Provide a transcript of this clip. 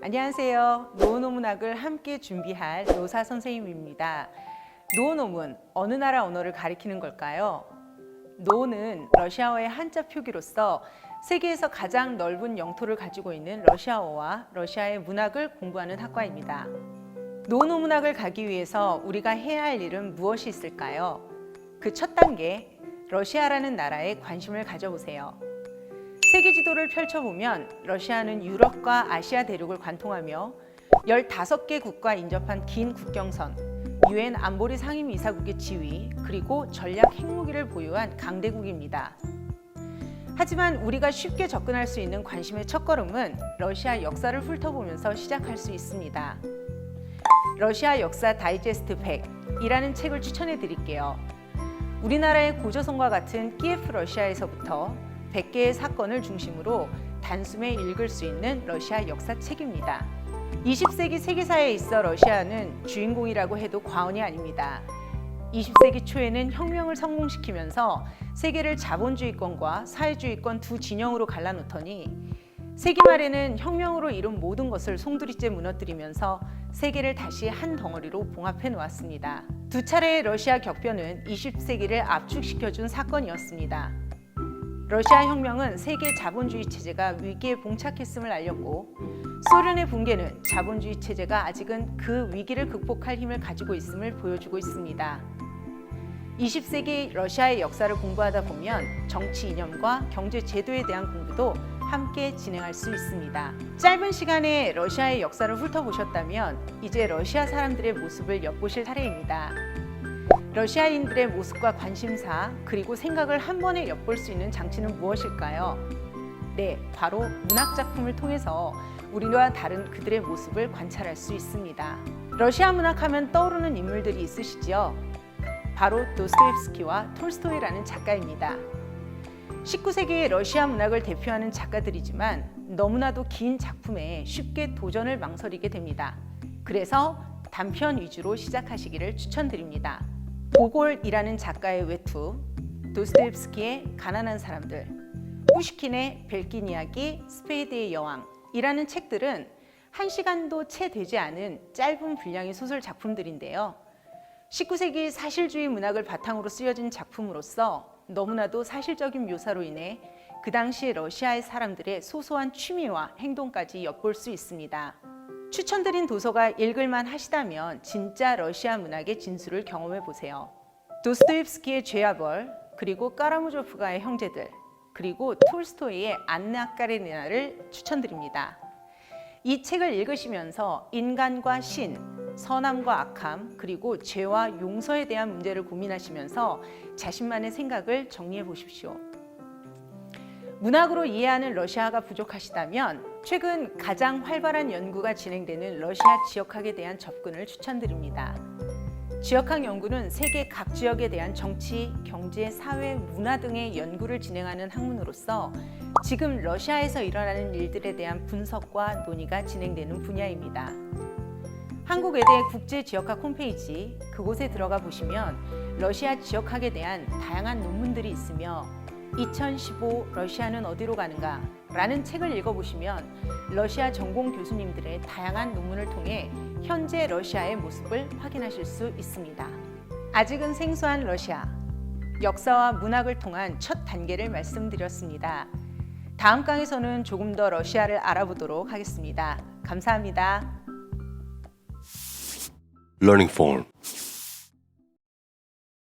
안녕하세요. 노노문학을 함께 준비할 노사 선생님입니다. 노노문 어느 나라 언어를 가리키는 걸까요? 노는 러시아어의 한자 표기로서 세계에서 가장 넓은 영토를 가지고 있는 러시아어와 러시아의 문학을 공부하는 학과입니다. 노노 문학을 가기 위해서 우리가 해야 할 일은 무엇이 있을까요? 그 첫 단계, 러시아라는 나라에 관심을 가져보세요. 세계 지도를 펼쳐보면 러시아는 유럽과 아시아 대륙을 관통하며 15개 국가 인접한 긴 국경선, 유엔 안보리 상임이사국의 지위, 그리고 전략 핵무기를 보유한 강대국입니다. 하지만 우리가 쉽게 접근할 수 있는 관심의 첫걸음은 러시아 역사를 훑어보면서 시작할 수 있습니다. 러시아 역사 다이제스트 100이라는 책을 추천해 드릴게요. 우리나라의 고조선과 같은 키예프 러시아에서부터 100개의 사건을 중심으로 단숨에 읽을 수 있는 러시아 역사책입니다. 20세기 세계사에 있어 러시아는 주인공이라고 해도 과언이 아닙니다. 20세기 초에는 혁명을 성공시키면서 세계를 자본주의권과 사회주의권 두 진영으로 갈라놓더니 세기 말에는 혁명으로 이룬 모든 것을 송두리째 무너뜨리면서 세계를 다시 한 덩어리로 봉합해 놓았습니다. 두 차례의 러시아 격변은 20세기를 압축시켜준 사건이었습니다. 러시아 혁명은 세계 자본주의 체제가 위기에 봉착했음을 알렸고 소련의 붕괴는 자본주의 체제가 아직은 그 위기를 극복할 힘을 가지고 있음을 보여주고 있습니다. 20세기 러시아의 역사를 공부하다 보면 정치 이념과 경제 제도에 대한 공부도 함께 진행할 수 있습니다. 짧은 시간에 러시아의 역사를 훑어보셨다면 이제 러시아 사람들의 모습을 엿보실 차례입니다. 러시아인들의 모습과 관심사 그리고 생각을 한 번에 엿볼 수 있는 장치는 무엇일까요? 네, 바로 문학 작품을 통해서 우리와 다른 그들의 모습을 관찰할 수 있습니다. 러시아 문학하면 떠오르는 인물들이 있으시지요? 바로 도스토옙스키와 톨스토이라는 작가입니다. 19세기의 러시아 문학을 대표하는 작가들이지만 너무나도 긴 작품에 쉽게 도전을 망설이게 됩니다. 그래서 단편 위주로 시작하시기를 추천드립니다. 보골이라는 작가의 외투, 도스토옙스키의 가난한 사람들, 푸시킨의 벨긴 이야기, 스페이드의 여왕이라는 책들은 한 시간도 채 되지 않은 짧은 분량의 소설 작품들인데요. 19세기 사실주의 문학을 바탕으로 쓰여진 작품으로서 너무나도 사실적인 묘사로 인해 그 당시 러시아의 사람들의 소소한 취미와 행동까지 엿볼 수 있습니다. 추천드린 도서가 읽을만 하시다면 진짜 러시아 문학의 진수를 경험해 보세요. 도스토옙스키의 죄와 벌, 그리고 까라무조프가의 형제들, 그리고 톨스토이의 안나 까레니나를 추천드립니다. 이 책을 읽으시면서 인간과 신, 선함과 악함, 그리고 죄와 용서에 대한 문제를 고민하시면서 자신만의 생각을 정리해 보십시오. 문학으로 이해하는 러시아가 부족하시다면 최근 가장 활발한 연구가 진행되는 러시아 지역학에 대한 접근을 추천드립니다. 지역학 연구는 세계 각 지역에 대한 정치, 경제, 사회, 문화 등의 연구를 진행하는 학문으로서 지금 러시아에서 일어나는 일들에 대한 분석과 논의가 진행되는 분야입니다. 한국외대 국제지역학 홈페이지 그곳에 들어가 보시면 러시아 지역학에 대한 다양한 논문들이 있으며 2015 러시아는 어디로 가는가 라는 책을 읽어보시면 러시아 전공 교수님들의 다양한 논문을 통해 현재 러시아의 모습을 확인하실 수 있습니다. 아직은 생소한 러시아 역사와 문학을 통한 첫 단계를 말씀드렸습니다. 다음 강에서는 조금 더 러시아를 알아보도록 하겠습니다. 감사합니다. Learning Form